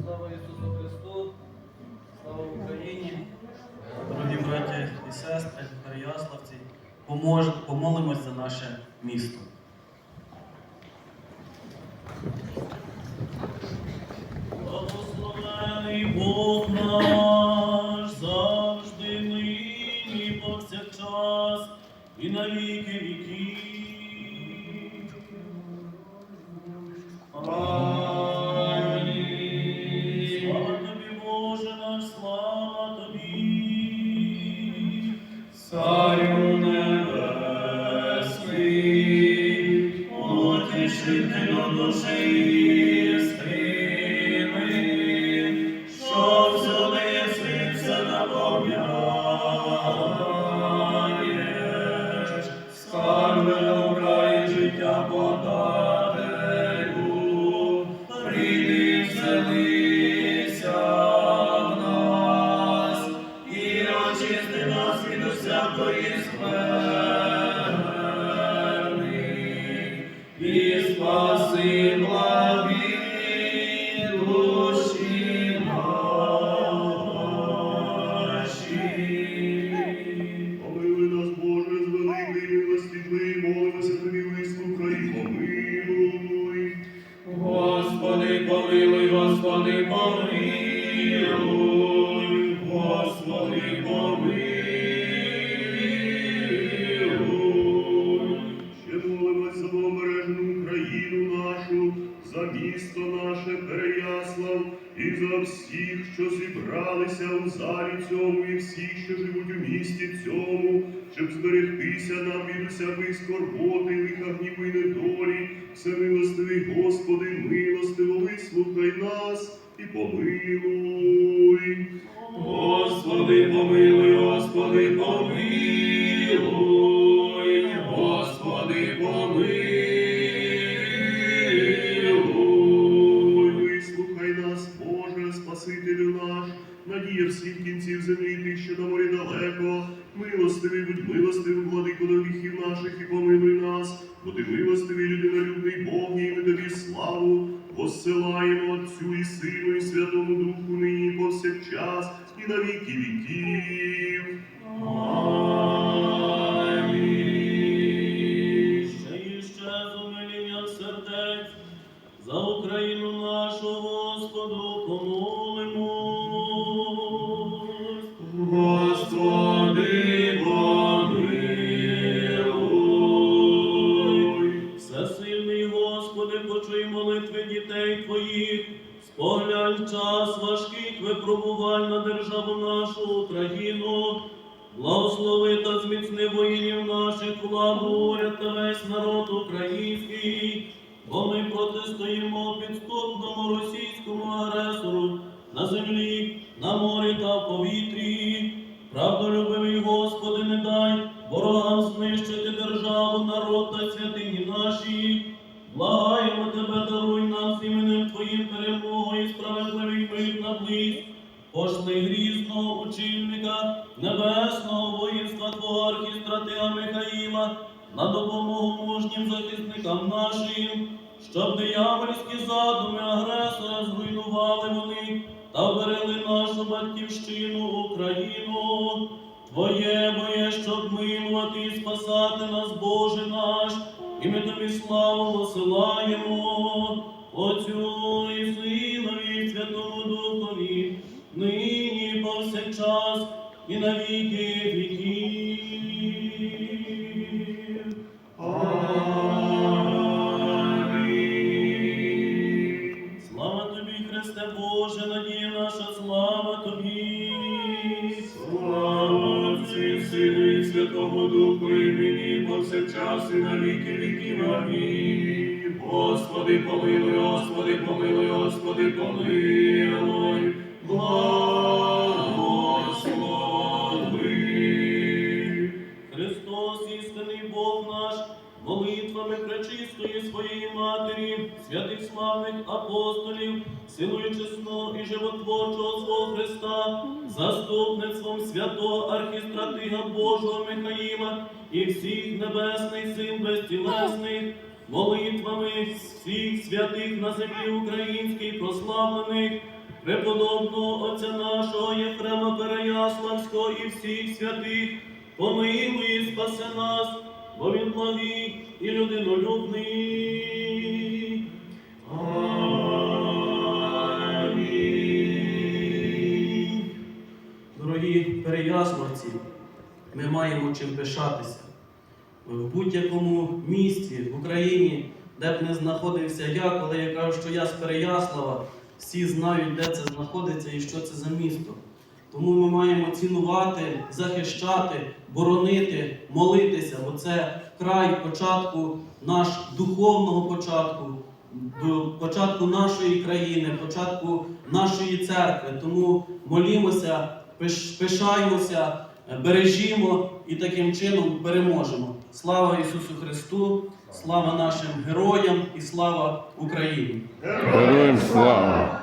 Слава Ісусу Христу! Слава Україні! Дорогі браті і сестри, переяславці, помолимось за наше місто. Благословений Бог наш, завжди нині повсякчас і на віки віків. siempre lo conseguí. Помилуй, Господи, зібралися у залі цьому, і всі, що живуть у місті цьому, щоб зберегтися нам від усякої скорботи, лиха гніву і недолі, всемилостивий Господи, милостиво вислухай нас і помилуй. Господи, помилуй, Господи, помилуй, гріхів наших і помилуй нас, бо ти милостивий, людинолюбний Бог, і ми тобі славу посилаємо Отцю і Сину, і Святому Духу нині повсякчас, і на віки віків. Почуй молитви дітей Твоїх, споглянь час важких випробувань на державу нашу Україну, благослови та зміцни воїнів наших владу, уряд та весь народ український, бо ми протистоїмо підступному російському агресору на землі, на морі та в повітрі. Правдолюбивий Господи, не дай ворогам знищити державу, народ та святині наші. Благаємо Тебе, даруй нам з іменем Твоїм перемогу і справедливий мир на близь. Пошли грізного очільника небесного воїнства Твого архістратига Михаїла на допомогу мужнім захисникам нашим, щоб диявольські задуми агресора зруйнували вони та вберегли нашу батьківщину Україну. Твоє боє, щоб милувати і спасати нас, Боже наш, і ми тобі славу посилаємо, Отцю і Синові, і Святому Духові, нині і повсякчас, і на віки віків. Слава тобі, Христе Боже, надія наша, слава тобі. Сину Святому Духу, і нині, повсякчас, і на віки віків. Амінь. Господи, помилуй, Господи, помилуй, Господи, помилуй. Пречистої своєї Матері, святих славних апостолів, силою чесного і животворчого свого Христа, заступництвом святого архістратига Божого Михаїла і всіх небесних сил безтілесних, молитвами всіх святих на землі українській прославлених, преподобного отця нашого Єфрема Переяславського і всіх святих, помилуй і спаси нас, бо він благий і людинолюбний. Дорогі переяславці, ми маємо чим пишатися. В будь-якому місті в Україні, де б не знаходився я, коли я кажу, що я з Переяслава, всі знають, де це знаходиться і що це за місто. Тому ми маємо цінувати, захищати, боронити, молитися, бо це край початку наш духовного початку, початку нашої країни, початку нашої церкви. Тому молімося, пишаємося, бережімо і таким чином переможемо. Слава Ісусу Христу, слава нашим героям і слава Україні! Героям слава!